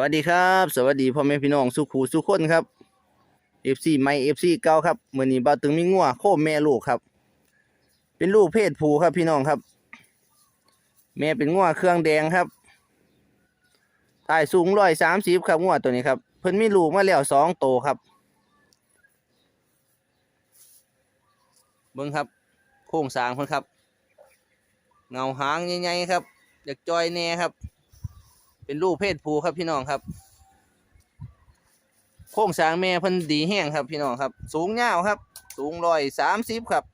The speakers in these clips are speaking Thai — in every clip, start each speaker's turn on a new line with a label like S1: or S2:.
S1: วัสดีครับ สวัสดีพ่อแม่พี่น้องสุขูสุขคนครับ FC ไม่ FC เก่าครับมื้อนี้บ่าวตึงมีงัวโคแม่ลูกครับ เป็นลูกเพศผู้ครับพี่น้องครับ แม่เป็นงัวเครื่องแดงครับถ่ายสูง130ครับงัวตัวนี้ครับ เพิ่นมีลูกมาแล้วสองโตครับ เบิ่งครับ โครงสางเพิ่นครับ เงาหางใหญ่ๆครับอยากจอยแน่ครับ เป็นลูกเพศผู้ครับพี่น้องครับ โครงสร้างแม่พิ่นดีแห้งครับพี่น้องครับ สูงยาวครับ สูงร้อยสามสิบครับ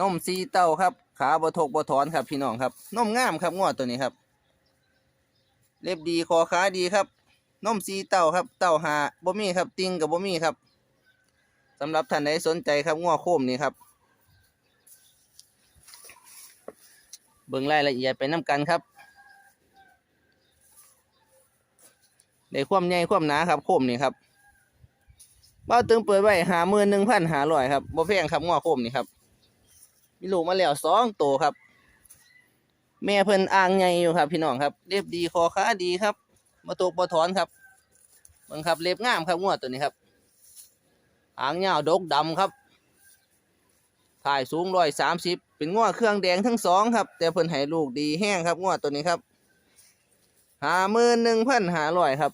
S1: นมซีเต้าครับ ขาบะทกบะถอนครับพี่น้องครับนมงามครับงวดตัวนี้ครับ เล็บดีคอขาดีครับนมซีเต้าครับ เต้าหาบ่มีครับ ติงกับบ่มีครับสำหรับท่านใดสนใจครับงวโคมนี้ครับ เบิ่งรายละเอียดไปน้ำกันครับในความใหญ่ความหนาครับโคมนี่ครับเบ้าตึงเปิดไว้หามือหนึ่งพันหาร้อยครับบ่แพงครับง้อโคมนี่ครับ มีลูกมาแล้วสองโตวครับ แม่เพิ่นอ่างใหญ่อยู่ครับ พี่น้องครับ เล็บดีคอขาดีครับมาตกบ่ถอนครับเบิ่งครับเล็บงามครับง้อตัวนี้ครับหางยาวดกดำครับถ่ายสูงร้อยสามสิบ เป็นง้อเครื่องแดงทั้งสองครับ แต่เพิ่นให้ลูกดีแห้งครับง้อตัวนี้ครับหามื่นหนึ่งพันหาร้อยครับ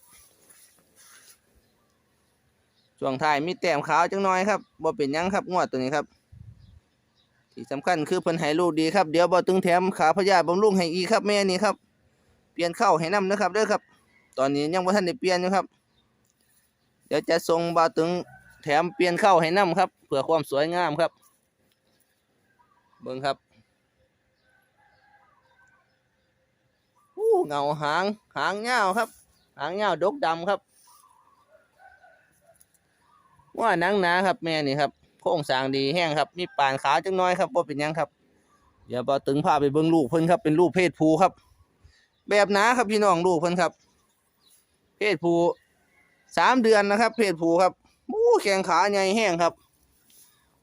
S1: ช่วงท้ายมีแต้มขาวจังน้อยครับบ่เป็นยังครับง้อตัวนี้ครับ ที่สำคัญคือเพิ่นให้ลูกดีครับเดี๋ยวบ่ตึงแถมขาพยาบำรุงให้อีครับแม่นี่ครับ เปลี่ยนเข้าให้น้ำนะครับเด้อครับ ตอนนี้ยังบ่ทันได้เปลี่ยนอยู่ครับ เดี๋ยวจะส่งบ่ตึงแถมเปลี่ยนเข้าให้น้ำครับเพื่อความสวยงามครับ เบิ่งครับอู้เงาหาง หางยาวครับ หางยาวดกดำครับ ว่านังหนาครับแม่นี่ครับโครงสร้างดีแห้งครับ มีปานขาวจังน้อยครับว่าเป็นยังครับเดี๋ยวบอตึงพาไปเบิ่งลูกเพิ่นครับ เป็นลูกเพศผู้ครับ แบบหนาครับพี่น้องลูกเพิ่นครับ เพศผู้สามเดือนนะครับ เพศผู้ครับอู้แข้งขาใหญ่แห้งครับ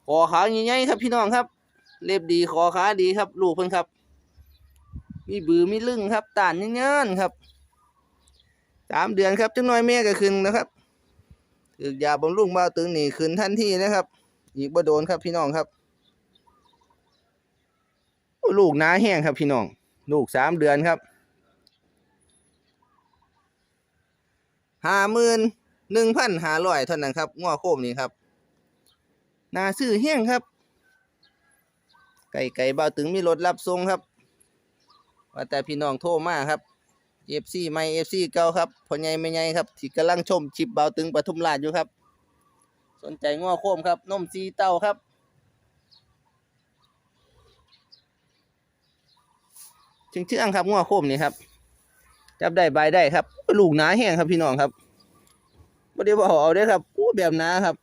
S1: คอขาใหญ่ๆครับพี่น้องครับ เล็บดีคอขาดีครับ ลูกเพิ่นครับ มีบือมีลึงครับตานเงี้ยๆครับสามเดือนครับจังน้อยแม่ก็ขึ้นนะครับถือยาบำรุงบ่าตึงหนีขึ้นทันทีนะครับ อีกบ่โดนครับพี่น้องครับ ลูกหนาแห้งครับพี่น้อง ลูกสามเดือนครับห้าหมื่นหนึ่งพันห้าร้อยเท่านั้นครับง้อโคมนี่ครับนาซื้อแห้งครับ ไก่ไก่บ่าวตึงมีรถรับส่งครับว่าแต่พี่น้องโทรมาครับ FC ใหม่ FC เก่าครับพอใหญ่แม่ใหญ่ครับที่กำลังชมชิปบ่าวตึงปทุมราชอยู่ครับ สนใจง้อโคมครับนมซีเต้าครับเชื่องเชื่องครับง้อโคมนี่ครับจับได้ใบได้ครับลูกหนาแห้งครับพี่น้องครับบ่ได้บ่เอาเด้ครับอู้แบบหนาครับ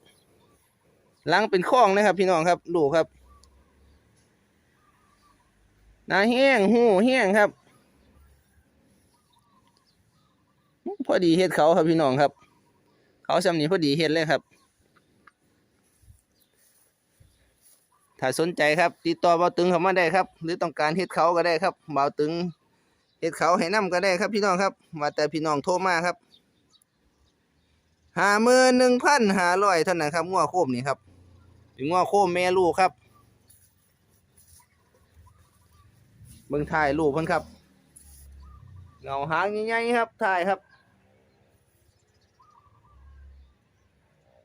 S1: หลังเป็นข้องนะครับ พี่น้องครับลูกครับ หนาแห้งหูแห้งครับ พอดีเฮ็ดเขาครับพี่น้องครับ เขาสำนีพอดีเฮ็ดเลยครับ ถ้าสนใจครับ ติดต่อเบาตึงเข้ามาได้ครับ หรือต้องการเฮ็ดเขาก็ได้ครับเบาตึงเฮ็ดเขาให้นํก็ได้ครับพี่น้องครับว่าแต่พี่น้องโทรมาครับหาหมื่นหนึ่งพันหาร้อยเท่านั้นครับง้อโคมนี่ครับเป็นง้อโคมแม่ลูกครับ เบิ่งถ่ายรูปเพิ่นครับ เงาหางใหญ่ๆครับถ่ายครับ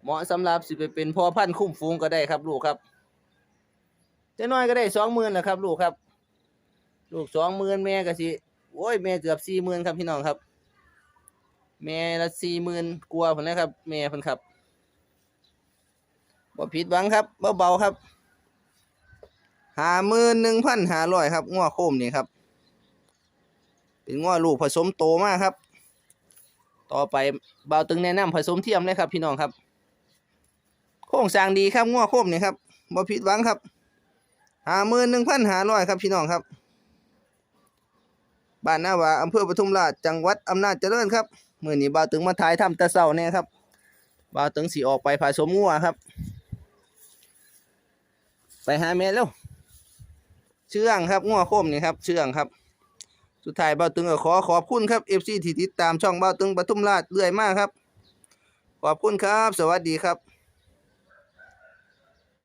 S1: เหมาะสำหรับสิไปเป็นพ่อพันธุ์คุ้มฟูงก็ได้ครับลูกครับเจะน้อยก็ได้สองหมื่นนะครับ ลูกครับ ลูกสองหมื่นแม่ก็สิโอ้ยแม่เกือบสี่หมื่นครับพี่น้องครับ แม่ละสี่หมื่นกลัวาเพิ่นะครับ แม่เพิ่นครับบ่ผิดหวังครับเบาๆครับ ห้าหมื่นหนึ่งพันห้าร้อยครับง้อโคมนี่ครับ เป็นง้อลูกผสมโตมากครับ ต่อไปเบาตึงแนะนำผสมเทียมเลยครับ พี่น้องครับ โครงสร้างดีครับง้อโคมนี่ครับบ่ผิดหวังครับห้าหมื่นหนึ่งพันห้าร้อยครับพี่น้องครับบ้านนาวาอำเภอปทุมราชจังหวัดอำนาจเจริญครับมื่อนี้บ่าวตึงมาถ่ายทำต่เช้าเนี่ยครับบ่าวตึงสีออกไปผสมงัวครับ ไปหาแม่แล้ว เชื่องครับง้อโคมนี่ครับเชื่องครับ สุดท้ายเบ้าตึงก็ขอขอบคุณครับเอฟซีที่ติดตามช่องเบ้าตึงปทุมราชเรื่อยมากครับ ขอบคุณครับ สวัสดีครับ